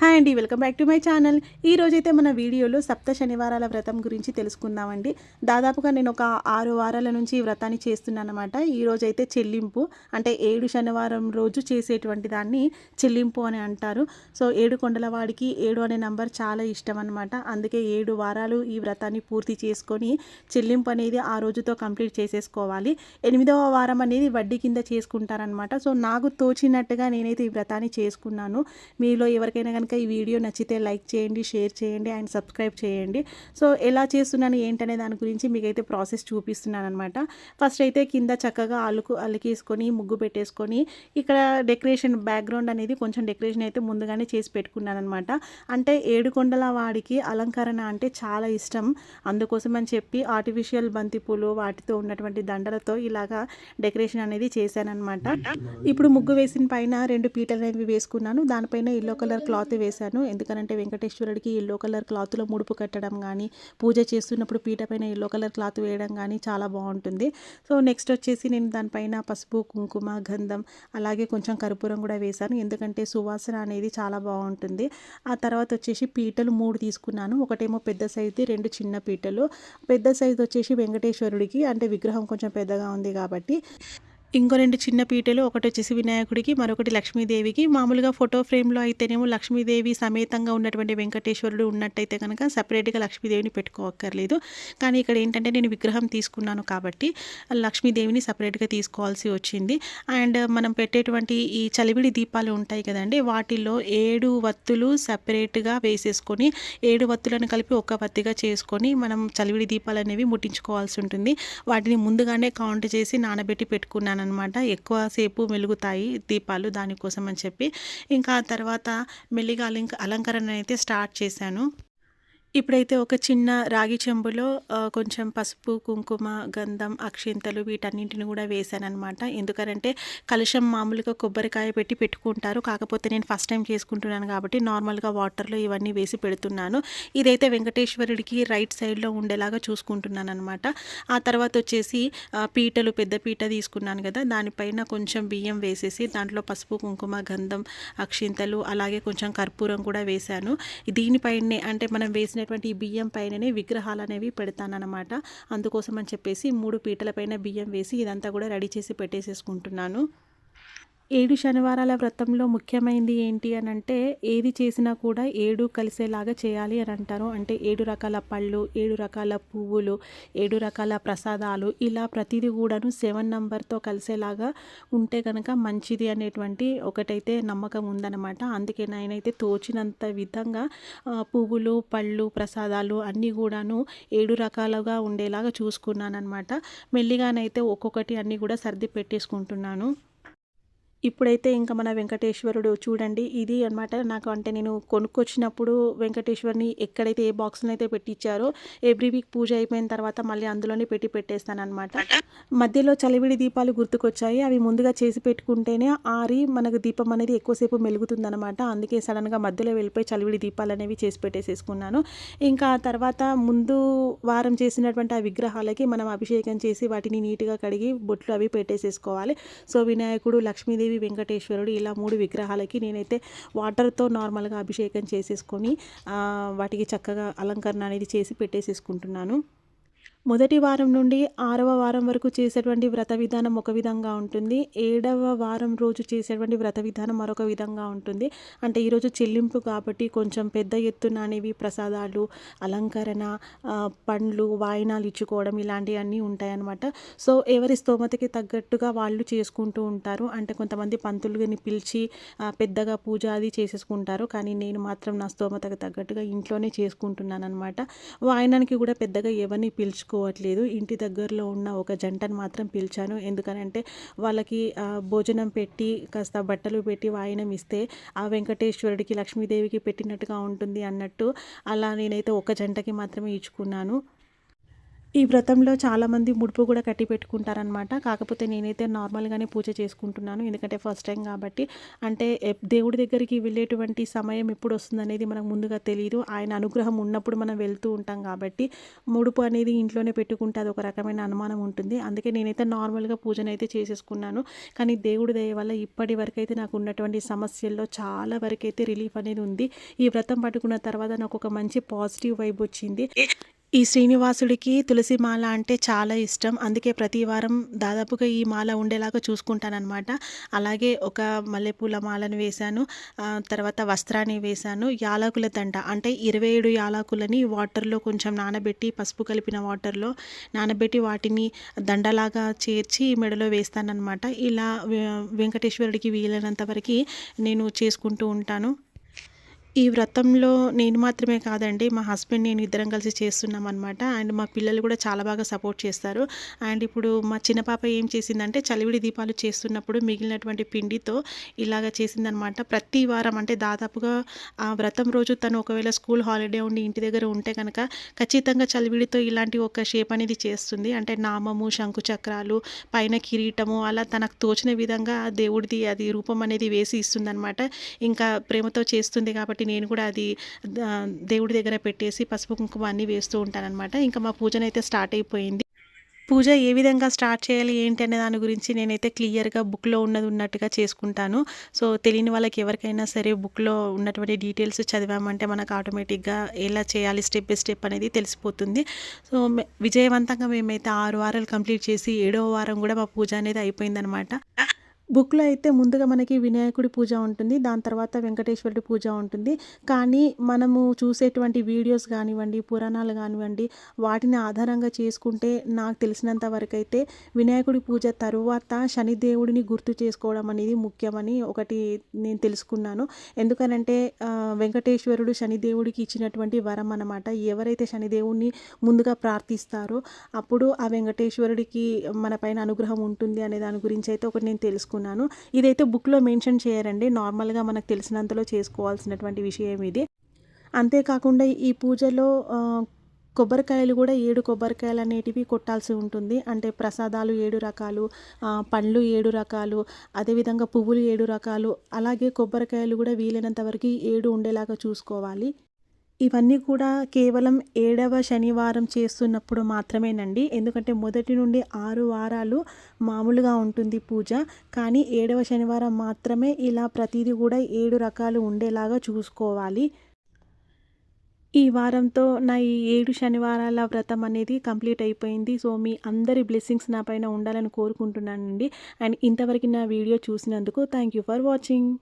Hi అండి welcome back to my channel. ఈ రోజైతే మన వీడియోలో సప్త శనివారాల వ్రతం గురించి తెలుసుకుందామండి. దాదాపుగా నేను ఒక ఆరు వారాల నుంచి ఈ వ్రతాన్ని చేస్తున్నాను అనమాట ఈ రోజైతే చెల్లింపు అంటే ఏడు శనివారం రోజు చేసేటువంటి దాన్ని చెల్లింపు అని అంటారు. సో ఏడు కొండల వాడికి ఏడు అనే నంబర్ చాలా ఇష్టం అనమాట అందుకే ఏడు వారాలు ఈ వ్రతాన్ని పూర్తి చేసుకొని చెల్లింపు అనేది ఆ రోజుతో కంప్లీట్ చేసేసుకోవాలి. ఎనిమిదవ వారం అనేది వడ్డీ కింద చేసుకుంటారనమాట సో నాకు తోచినట్టుగా నేనైతే ఈ వ్రతాన్ని చేసుకున్నాను. మీలో ఎవరికైనా కనుక ఈ వీడియో నచ్చితే లైక్ చేయండి షేర్ చేయండి అండ్ సబ్స్క్రైబ్ చేయండి. సో ఎలా చేస్తున్నాను ఏంటనే దాని గురించి మీకైతే ప్రాసెస్ చూపిస్తున్నాను అనమాట ఫస్ట్ అయితే కింద చక్కగా అల్లుకు అలికేసుకొని ముగ్గు పెట్టేసుకొని ఇక్కడ డెకరేషన్ బ్యాక్గ్రౌండ్ అనేది కొంచెం డెకరేషన్ అయితే ముందుగానే చేసి పెట్టుకున్నాను అనమాట అంటే ఏడుకొండల వాడికి అలంకరణ అంటే చాలా ఇష్టం. అందుకోసం అని చెప్పి ఆర్టిఫిషియల్ బంతిపూలు వాటితో ఉన్నటువంటి దండలతో ఇలాగా డెకరేషన్ అనేది చేశానమాట ఇప్పుడు ముగ్గు వేసిన పైన రెండు పీటలు అనేవి వేసుకున్నాను. దానిపైన ఎల్లో కలర్ క్లాత్ వేశాను. ఎందుకనంటే వెంకటేశ్వరుడికి ఎల్లో కలర్ క్లాత్లో ముడుపు కట్టడం కానీ పూజ చేస్తున్నప్పుడు పీట పైన ఎల్లో కలర్ క్లాత్ వేయడం కానీ చాలా బాగుంటుంది. సో నెక్స్ట్ వచ్చేసి నేను దానిపైన పసుపు కుంకుమ గంధం అలాగే కొంచెం కర్పూరం కూడా వేశాను. ఎందుకంటే సువాసన అనేది చాలా బాగుంటుంది. ఆ తర్వాత వచ్చేసి పీటలు మూడు తీసుకున్నాను. ఒకటేమో పెద్ద సైజుది రెండు చిన్న పీటలు. పెద్ద సైజు వచ్చేసి వెంకటేశ్వరుడికి. అంటే విగ్రహం కొంచెం పెద్దగా ఉంది కాబట్టి. ఇంకో రెండు చిన్న పీటలు ఒకటి వచ్చేసి వినాయకుడికి మరొకటి లక్ష్మీదేవికి. మామూలుగా ఫోటో ఫ్రేమ్లో అయితేనేమో లక్ష్మీదేవి సమేతంగా ఉన్నటువంటి వెంకటేశ్వరుడు ఉన్నట్టయితే కనుక సపరేట్గా లక్ష్మీదేవిని పెట్టుకోవక్కర్లేదు. కానీ ఇక్కడ ఏంటంటే నేను విగ్రహం తీసుకున్నాను కాబట్టి లక్ష్మీదేవిని సపరేట్గా తీసుకోవాల్సి వచ్చింది. అండ్ మనం పెట్టేటువంటి ఈ చలివిడి దీపాలు ఉంటాయి కదండి వాటిల్లో ఏడు వత్తులు సపరేట్గా వేసేసుకొని ఏడు వత్తులను కలిపి ఒక వత్తిగా చేసుకొని మనం చలివిడి దీపాలు అనేవి ముట్టించుకోవాల్సి ఉంటుంది. వాటిని ముందుగానే కౌంట్ చేసి నానబెట్టి పెట్టుకున్నాను అనమాట. ఎక్కువసేపు మెలుగుతాయి దీపాలు దానికోసం అని చెప్పి. ఇంకా ఆ తర్వాత మెల్లిగా అలంకరణ అయితే స్టార్ట్ చేశాను. ఇప్పుడైతే ఒక చిన్న రాగి చెంబులో కొంచెం పసుపు కుంకుమ గంధం అక్షింతలు వీటన్నింటిని కూడా వేశానమాట ఎందుకంటే కలుషం మామూలుగా కొబ్బరికాయ పెట్టి పెట్టుకుంటారు. కాకపోతే నేను ఫస్ట్ టైం చేసుకుంటున్నాను కాబట్టి నార్మల్గా వాటర్లో ఇవన్నీ వేసి పెడుతున్నాను. ఇదైతే వెంకటేశ్వరుడికి రైట్ సైడ్లో ఉండేలాగా చూసుకుంటున్నాను అనమాట ఆ తర్వాత వచ్చేసి పీటలు పెద్ద పీట తీసుకున్నాను కదా దానిపైన కొంచెం బియ్యం వేసేసి దాంట్లో పసుపు కుంకుమ గంధం అక్షింతలు అలాగే కొంచెం కర్పూరం కూడా వేశాను. దీనిపైనే అంటే మనం వేసిన వేసినటువంటి ఈ బియ్యం పైననే విగ్రహాలు అనేవి పెడతానన్నమాట. అందుకోసం అని చెప్పేసి మూడు పీటల పైన బియ్యం వేసి ఇదంతా కూడా రెడీ చేసి పెట్టేసేసుకుంటున్నాను. ఏడు శనివారాల వ్రతంలో ముఖ్యమైనది ఏంటి అని అంటే ఏది చేసినా కూడా ఏడు కలిసేలాగా చేయాలి అని అంటారు. అంటే ఏడు రకాల పళ్ళు ఏడు రకాల పువ్వులు ఏడు రకాల ప్రసాదాలు ఇలా ప్రతిదీ కూడాను సెవెన్ నంబర్తో కలిసేలాగా ఉంటే కనుక మంచిది అనేటువంటి ఒకటైతే నమ్మకం ఉందన్నమాట. అందుకే నేనైతే తోచినంత విధంగా పువ్వులు పళ్ళు ప్రసాదాలు అన్నీ కూడాను ఏడు రకాలుగా ఉండేలాగా చూసుకున్నాను అనమాట మెల్లిగానైతే ఒక్కొక్కటి అన్నీ కూడా సర్ది పెట్టేసుకుంటున్నాను. ఇప్పుడైతే ఇంకా మన వెంకటేశ్వరుడు చూడండి ఇది అన్నమాట నాకు అంటే నేను కొనుక్కొచ్చినప్పుడు వెంకటేశ్వరుని ఎక్కడైతే ఏ బాక్స్లో అయితే పెట్టించారో ఎవ్రీ వీక్ పూజ అయిపోయిన తర్వాత మళ్ళీ అందులోనే పెట్టి పెట్టేస్తాను అనమాట మధ్యలో చలివిడి దీపాలు గుర్తుకొచ్చాయి అవి ముందుగా చేసి పెట్టుకుంటేనే ఆరి మనకు దీపం అనేది ఎక్కువసేపు మెలుగుతుందనమాట అందుకే సడన్గా మధ్యలో వెళ్ళిపోయి చలివిడి దీపాలు అనేవి చేసి పెట్టేసేసుకున్నాను. ఇంకా తర్వాత ముందు వారం చేసినటువంటి ఆ విగ్రహాలకి మనం అభిషేకం చేసి వాటిని నీట్గా కడిగి బొట్లు అవి పెట్టేసేసుకోవాలి. సో వినాయకుడు లక్ష్మీదేవి వెంకటేశ్వరుడు ఇలా మూడు విగ్రహాలకి నేనైతే వాటర్తో నార్మల్గా అభిషేకం చేసేసుకొని వాటికి చక్కగా అలంకరణ అనేది చేసి పెట్టేసేసుకుంటున్నాను. మొదటి వారం నుండి ఆరవ వారం వరకు చేసేటువంటి వ్రత విధానం ఒక విధంగా ఉంటుంది. ఏడవ వారం రోజు చేసేటువంటి వ్రత విధానం మరొక విధంగా ఉంటుంది. అంటే ఈరోజు చెల్లింపు కాబట్టి కొంచెం పెద్ద ఎత్తున అనేవి ప్రసాదాలు అలంకరణ పండ్లు వాయినాలు ఇచ్చుకోవడం ఇలాంటివన్నీ ఉంటాయన్నమాట. సో ఎవరి స్తోమతకి తగ్గట్టుగా వాళ్ళు చేసుకుంటూ ఉంటారు. అంటే కొంతమంది పంతులుని పిలిచి పెద్దగా పూజ అది చేసేసుకుంటారు. కానీ నేను మాత్రం నా స్తోమతకు తగ్గట్టుగా ఇంట్లోనే చేసుకుంటున్నాను అనమాట వాయనానికి కూడా పెద్దగా ఎవరిని పిలుచుకోవట్లేదు ఇంటి దగ్గరలో ఉన్న ఒక జంటను మాత్రం పిలిచాను. ఎందుకనంటే వాళ్ళకి భోజనం పెట్టి కాస్త బట్టలు పెట్టి వాయనం ఇస్తే ఆ వెంకటేశ్వరుడికి లక్ష్మీదేవికి పెట్టినట్టుగా ఉంటుంది అన్నట్టు అలా నేనైతే ఒక జంటకి మాత్రమే ఇచ్చుకున్నాను. ఈ వ్రతంలో చాలామంది ముడుపు కూడా కట్టి పెట్టుకుంటారనమాట కాకపోతే నేనైతే నార్మల్గానే పూజ చేసుకుంటున్నాను. ఎందుకంటే ఫస్ట్ టైం కాబట్టి. అంటే దేవుడి దగ్గరికి వెళ్ళేటువంటి సమయం ఎప్పుడు వస్తుంది అనేది మనకు ముందుగా తెలియదు ఆయన అనుగ్రహం ఉన్నప్పుడు మనం వెళ్తూ ఉంటాం కాబట్టి ముడుపు అనేది ఇంట్లోనే పెట్టుకుంటే అది ఒక రకమైన అనుమానం ఉంటుంది. అందుకే నేనైతే నార్మల్గా పూజను అయితే చేసేసుకున్నాను. కానీ దేవుడి దయ వల్ల ఇప్పటి వరకు అయితే నాకు ఉన్నటువంటి సమస్యల్లో చాలా వరకు అయితే రిలీఫ్ అనేది ఉంది. ఈ వ్రతం పట్టుకున్న తర్వాత నాకు ఒక మంచి పాజిటివ్ వైబ్ వచ్చింది. ఈ శ్రీనివాసుడికి తులసి మాల అంటే చాలా ఇష్టం. అందుకే ప్రతి వారం దాదాపుగా ఈ మాల ఉండేలాగా చూసుకుంటానన్నమాట. అలాగే ఒక మల్లెపూల మాలను వేశాను. తర్వాత వస్త్రాన్ని వేశాను. యాలకుల దండ అంటే ఇరవై ఏడు యాలకులని వాటర్లో కొంచెం నానబెట్టి పసుపు కలిపిన వాటర్లో నానబెట్టి వాటిని దండలాగా చేర్చి మెడలో వేస్తానన్నమాట. ఇలా వెంకటేశ్వరుడికి వీలైనంత వరకు నేను చేసుకుంటూ ఉంటాను. ఈ వ్రతంలో నేను మాత్రమే కాదండి మా హస్బెండ్ నేను ఇద్దరం కలిసి చేస్తున్నాం అనమాట అండ్ మా పిల్లలు కూడా చాలా బాగా సపోర్ట్ చేస్తారు. అండ్ ఇప్పుడు మా చిన్న పాప ఏం చేసిందంటే చలివిడి దీపాలు చేస్తున్నప్పుడు మిగిలినటువంటి పిండితో ఇలాగ చేసిందనమాట ప్రతి వారం అంటే దాదాపుగా ఆ వ్రతం రోజు తను ఒకవేళ స్కూల్ హాలిడే ఉండి ఇంటి దగ్గర ఉంటే కనుక ఖచ్చితంగా చలివిడితో ఇలాంటి ఒక షేప్ అనేది చేస్తుంది. అంటే నామము శంకు చక్రాలు పైన కిరీటము అలా తనకు తోచిన విధంగా దేవుడిది అది రూపం అనేది వేసి ఇస్తుందనమాట ఇంకా ప్రేమతో చేస్తుంది కాబట్టి నేను కూడా అది దేవుడి దగ్గర పెట్టేసి పసుపు కుంకుమ అన్నీ వేస్తూ ఉంటానన్నమాట. ఇంకా మా పూజనైతే అయితే స్టార్ట్ అయిపోయింది. పూజ ఏ విధంగా స్టార్ట్ చేయాలి ఏంటి అనే దాని గురించి నేనైతే క్లియర్గా బుక్లో ఉన్నది ఉన్నట్టుగా చేసుకుంటాను. సో తెలియని వాళ్ళకి ఎవరికైనా సరే బుక్లో ఉన్నటువంటి డీటెయిల్స్ చదివామంటే మనకు ఆటోమేటిక్గా ఎలా చేయాలి స్టెప్ బై స్టెప్ అనేది తెలిసిపోతుంది. సో విజయవంతంగా మేమైతే ఆరు వారాలు కంప్లీట్ చేసి ఏడవ వారం కూడా మా పూజ అనేది అయిపోయిందనమాట బుక్లో అయితే ముందుగా మనకి వినాయకుడి పూజ ఉంటుంది. దాని తర్వాత వెంకటేశ్వరుడి పూజ ఉంటుంది. కానీ మనము చూసేటువంటి వీడియోస్ కానివ్వండి పురాణాలు కానివ్వండి వాటిని ఆధారంగా చేసుకుంటే నాకు తెలిసినంత వరకు అయితే వినాయకుడి పూజ తరువాత శనిదేవుడిని గుర్తు చేసుకోవడం అనేది ముఖ్యమని ఒకటి నేను తెలుసుకున్నాను. ఎందుకనంటే వెంకటేశ్వరుడు శనిదేవుడికి ఇచ్చినటువంటి వరం అన్నమాట. ఎవరైతే శనిదేవుడిని ముందుగా ప్రార్థిస్తారో అప్పుడు ఆ వెంకటేశ్వరుడికి మన పైన అనుగ్రహం ఉంటుంది అనే దాని గురించి అయితే ఒకటి నేను తెలుసుకున్నాను. ఇదైతే బుక్లో మెన్షన్ చేయరండి. నార్మల్గా మనకు తెలిసినంతలో చేసుకోవాల్సినటువంటి విషయం ఇది. అంతేకాకుండా ఈ పూజలో కొబ్బరికాయలు కూడా ఏడు కొబ్బరికాయలు అనేటివి కొట్టాల్సి ఉంటుంది. అంటే ప్రసాదాలు ఏడు రకాలు పండ్లు ఏడు రకాలు అదేవిధంగా పువ్వులు ఏడు రకాలు అలాగే కొబ్బరికాయలు కూడా వీలైనంత వరకు ఏడు ఉండేలాగా చూసుకోవాలి. ఇవన్నీ కూడా కేవలం ఏడవ శనివారం చేస్తున్నప్పుడు మాత్రమేనండి. ఎందుకంటే మొదటి నుండి ఆరు వారాలు మామూలుగా ఉంటుంది పూజ. కానీ ఏడవ శనివారం మాత్రమే ఇలా ప్రతిదీ కూడా ఏడు రకాలు ఉండేలాగా చూసుకోవాలి. ఈ వారంతో నా ఈ ఏడు శనివారాల వ్రతం అనేది కంప్లీట్ అయిపోయింది. సో మీ అందరి బ్లెస్సింగ్స్ నా పైన ఉండాలని కోరుకుంటున్నానండి. అండ్ ఇంతవరకు నా వీడియో చూసినందుకు థ్యాంక్ యూ ఫర్ వాచింగ్.